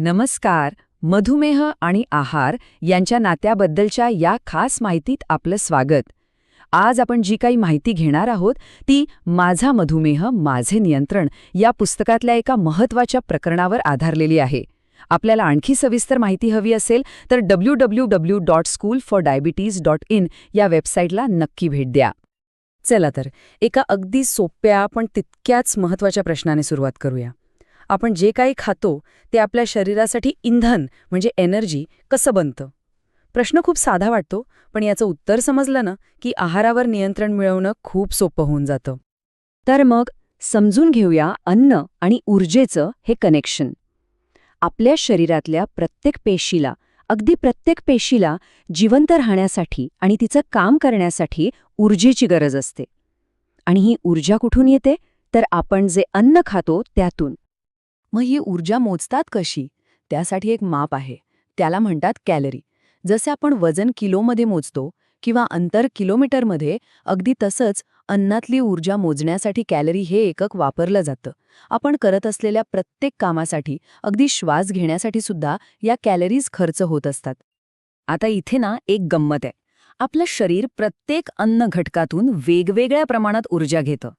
नमस्कार मधुमेह आणि आहार यांच्या नात्याबद्दलच्या या खास माहितीत आपलं स्वागत. आज आपण जी काही माहिती घेणार आहोत ती माझा मधुमेह माझे नियंत्रण या पुस्तकातल्या एका महत्त्वाच्या प्रकरणावर आधारलेली आहे. आपल्याला आणखी सविस्तर माहिती हवी असेल तर W W W dot school for diabetes dot in या वेबसाईटला नक्की भेट द्या. चला तर एका अगदी सोप्या पण तितक्याच महत्त्वाच्या प्रश्नाने सुरुवात करूया. आपण जे काही खातो ते आपल्या शरीरासाठी इंधन म्हणजे एनर्जी कसं बनतं? प्रश्न खूप साधा वाटतो पण याचं उत्तर समजलं ना की आहारावर नियंत्रण मिळवणं खूप सोपं होऊन जातं. तर मग समजून घेऊया अन्न आणि ऊर्जेचं हे कनेक्शन आपल्या शरीरातल्या प्रत्येक पेशीला अगदी प्रत्येक पेशीला जिवंत राहण्यासाठी आणि तिचं काम करण्यासाठी ऊर्जेची गरज असते. आणि ही ऊर्जा कुठून येते? तर आपण जे अन्न खातो त्यातून. मग ही ऊर्जा मोजतात कशी? त्यासाठी एक माप आहे. त्याला म्हणतात कॅलरी. जसे आपण वजन किलोमध्ये मोजतो किंवा अंतर किलोमीटरमध्ये अगदी तसंच अन्नातली ऊर्जा मोजण्यासाठी कॅलरी हे एकक वापरलं जातं. आपण करत असलेल्या प्रत्येक कामासाठी अगदी श्वास घेण्यासाठी सुद्धा या कॅलरीज खर्च होत असतात. आता इथे ना एक गंमत आहे. आपलं शरीर प्रत्येक अन्न घटकातून वेगवेगळ्या प्रमाणात ऊर्जा घेतं.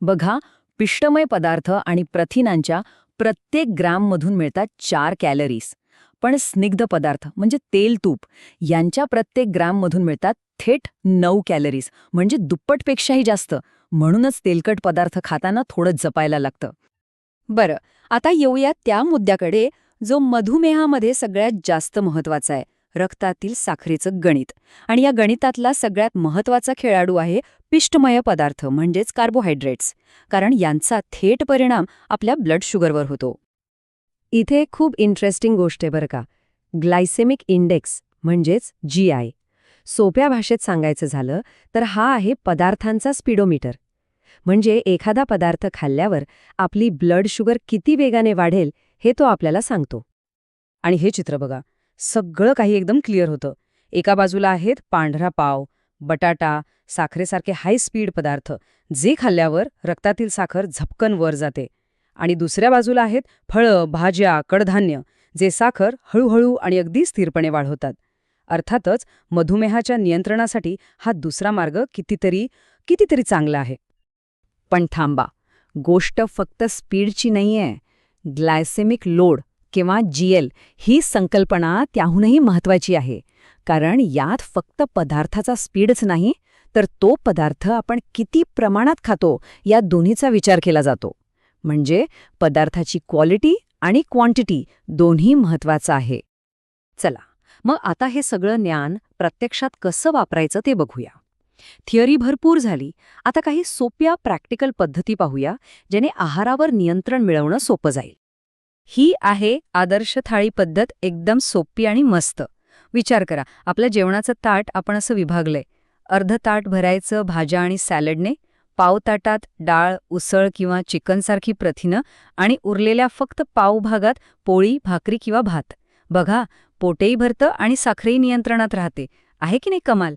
बघा पिष्टमय पदार्थ आणि प्रथिनांच्या प्रत्येक ग्राममधून मिळतात चार कॅलरीज. पण स्निग्ध पदार्थ म्हणजे तेल तूप यांच्या प्रत्येक ग्राममधून मिळतात थेट नऊ कॅलरीज. म्हणजे दुप्पटपेक्षाही जास्त. म्हणूनच तेलकट पदार्थ खाताना थोडं जपायला लागतं. बरं आता येऊया त्या मुद्द्याकडे जो मधुमेहामध्ये सगळ्यात जास्त महत्त्वाचा आहे. रक्तातील साखरेचं गणित. आणि या गणितातला सगळ्यात महत्त्वाचा खेळाडू आहे पिष्टमय पदार्थ म्हणजेच कार्बोहायड्रेट्स. कारण यांचा थेट परिणाम आपल्या ब्लड शुगरवर होतो. इथे खूप इंटरेस्टिंग गोष्ट आहे बरं का. ग्लायसेमिक इंडेक्स म्हणजेच जी आय. सोप्या भाषेत सांगायचं झालं तर हा आहे पदार्थांचा स्पीडोमीटर. म्हणजे एखादा पदार्थ खाल्ल्यावर आपली ब्लड शुगर किती वेगाने वाढेल हे तो आपल्याला सांगतो. आणि हे चित्र बघा. सगळं काही एकदम क्लिअर होतं. एका बाजूला आहेत पांढरा पाव बटाटा साखरेसारखे हाय स्पीड पदार्थ जे खाल्ल्यावर रक्तातील साखर झपकन वर जाते. आणि दुसऱ्या बाजूला आहेत फळं भाज्या कडधान्य जे साखर हळूहळू आणि अगदी स्थिरपणे वाढवतात. अर्थातच मधुमेहाच्या नियंत्रणासाठी हा दुसरा मार्ग कितीतरी कितीतरी चांगला आहे. पण थांबा गोष्ट फक्त स्पीडची नाहीये. ग्लायसेमिक लोड किंवा जीएल ही संकल्पना त्याहूनही महत्वाची आहे. कारण यात फक्त पदार्थाचा स्पीडच नाही तर तो पदार्थ आपण किती प्रमाणात खातो या दोन्हीचा विचार केला जातो. म्हणजे पदार्थाची क्वालिटी आणि क्वांटिटी दोन्ही महत्वाचं आहे. चला मग आता हे सगळं ज्ञान प्रत्यक्षात कसं वापरायचं ते बघूया. थिअरी भरपूर झाली. आता काही सोप्या प्रॅक्टिकल पद्धती पाहूया ज्याने आहारावर नियंत्रण मिळवणं सोपं जाईल. ही आहे आदर्श थाळी पद्धत एकदम सोपी आणि मस्त. विचार करा आपल्या जेवणाचं ताट आपण असं विभागलंय. अर्ध ताट भरायचं भाज्या आणि सॅलडने पाव ताटात डाळ उसळ किंवा चिकनसारखी प्रथिनं आणि उरलेल्या फक्त पाव भागात पोळी भाकरी किंवा भात. बघा पोटेही भरतं आणि साखरही नियंत्रणात राहते. आहे की नाही कमाल?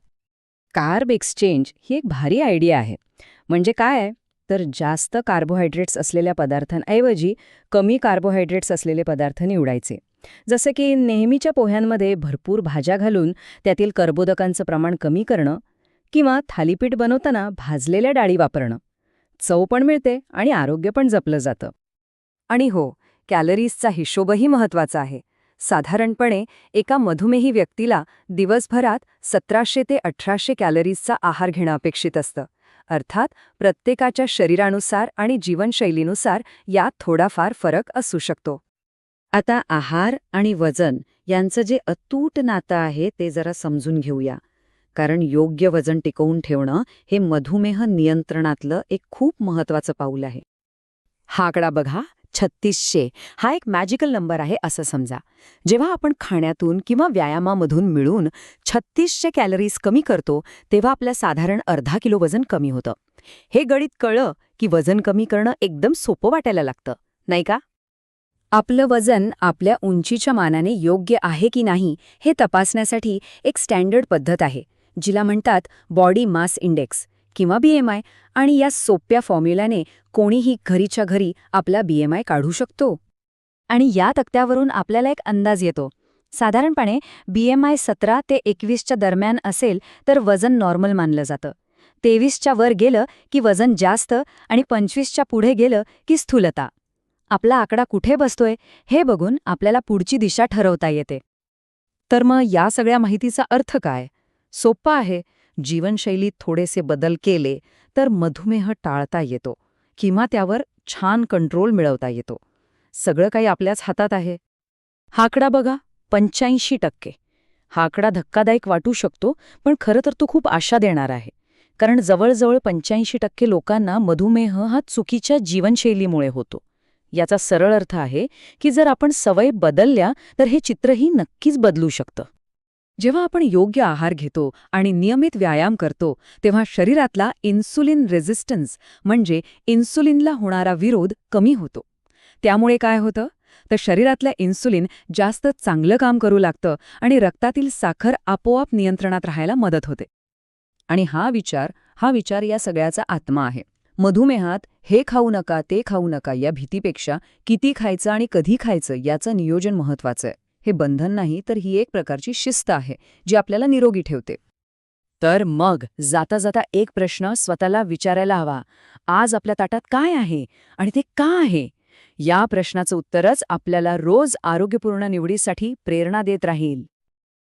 कार्ब एक्सचेंज ही एक भारी आयडिया आहे. म्हणजे काय आहे? तर जास्त कार्बोहायड्रेट्स असलेल्या पदार्थांऐवजी कमी कार्बोहायड्रेट्स असलेले पदार्थ निवडायचे. जसं की नेहमीच्या पोह्यांमध्ये भरपूर भाज्या घालून त्यातील कर्बोदकांचं प्रमाण कमी करणं किंवा थालीपीठ बनवताना भाजलेल्या डाळी वापरणं. चव पण मिळते आणि आरोग्य पण जपलं जातं. आणि हो कॅलरीजचा हिशोबही महत्त्वाचा आहे. साधारणपणे एका मधुमेही व्यक्तीला दिवसभरात सतराशे ते अठराशे कॅलरीजचा आहार घेणं अपेक्षित असतं. अर्थात प्रत्येकाच्या शरीरानुसार आणि जीवनशैलीनुसार यात थोडाफार फरक असू शकतो. आता आहार आणि वजन यांचं जे अतूट नातं आहे ते जरा समजून घेऊया. कारण योग्य वजन टिकवून ठेवणं हे मधुमेह नियंत्रणातलं एक खूप महत्वाचं पाऊल आहे. हा आकडा बघा छत्तीसशे. हा एक मॅजिकल नंबर आहे असं समजा. जेव्हा आपण खाण्यातून किंवा व्यायामामधून मिळून छत्तीसशे कॅलरीज कमी करतो तेव्हा आपल्या साधारण अर्धा किलो वजन कमी होतं. हे गणित कळलं की वजन कमी करणं एकदम सोपं वाटायला लागतं नाही का? आपलं वजन आपल्या उंचीच्या मानाने योग्य आहे की नाही हे तपासण्यासाठी एक स्टँडर्ड पद्धत आहे जिला म्हणतात बॉडी मास इंडेक्स. किंवा बीएमआय आणि या सोप्या फॉर्म्युल्याने कोणीही घरीच्या घरी आपला बीएमआय काढू शकतो. आणि या तक्त्यावरून आपल्याला एक अंदाज येतो. साधारणपणे बी एम आय सतरा ते एकवीसच्या दरम्यान असेल तर वजन नॉर्मल मानलं जातं. तेवीसच्या वर गेलं की वजन जास्त आणि पंचवीसच्या पुढे गेलं की स्थूलता. आपला आकडा कुठे बसतोय हे बघून आपल्याला पुढची दिशा ठरवता येते. तर मग या सगळ्या माहितीचा अर्थ काय? सोप्पा आहे. जीवनशैलीत थोडेसे बदल केले तर मधुमेह टाळता येतो किंवा त्यावर छान कंट्रोल मिळवता येतो. सगळं काही आपल्याच हातात आहे. हाकडा बघा पंच्याऐंशी टक्के. हा आकडा धक्कादायक वाटू शकतो पण खरं तर तो खूप आशा देणार आहे. कारण जवळजवळ पंच्याऐंशी टक्के लोकांना मधुमेह हा चुकीच्या जीवनशैलीमुळे होतो. याचा सरळ अर्थ आहे की जर आपण सवय बदलल्या तर हे चित्रही नक्कीच बदलू शकतं. जेव्हा आपण योग्य आहार घेतो आणि नियमित व्यायाम करतो तेव्हा शरीरातला इन्सुलिन रेझिस्टन्स म्हणजे इन्सुलिनला होणारा विरोध कमी होतो. त्यामुळे काय होतं? तर शरीरातलं इन्सुलिन जास्त चांगलं काम करू लागतं आणि रक्तातील साखर आपोआप नियंत्रणात राहायला मदत होते. आणि हा विचार हा विचार या सगळ्याचा आत्मा आहे. मधुमेहात हे खाऊ नका ते खाऊ नका या भीतीपेक्षा किती खायचं आणि कधी खायचं याचं नियोजन महत्वाचं आहे. हे बंधन नाही तर ही एक प्रकारची शिस्त आहे जी आपल्याला निरोगी ठेवते. तर मग जाता जाता एक प्रश्न स्वतःला विचारायला हवा आज आपल्या ताटात काय आहे आणि ते का आहे? या प्रश्नाचं उत्तरच आपल्याला रोज आरोग्यपूर्ण निवडीसाठी प्रेरणा देत राहील.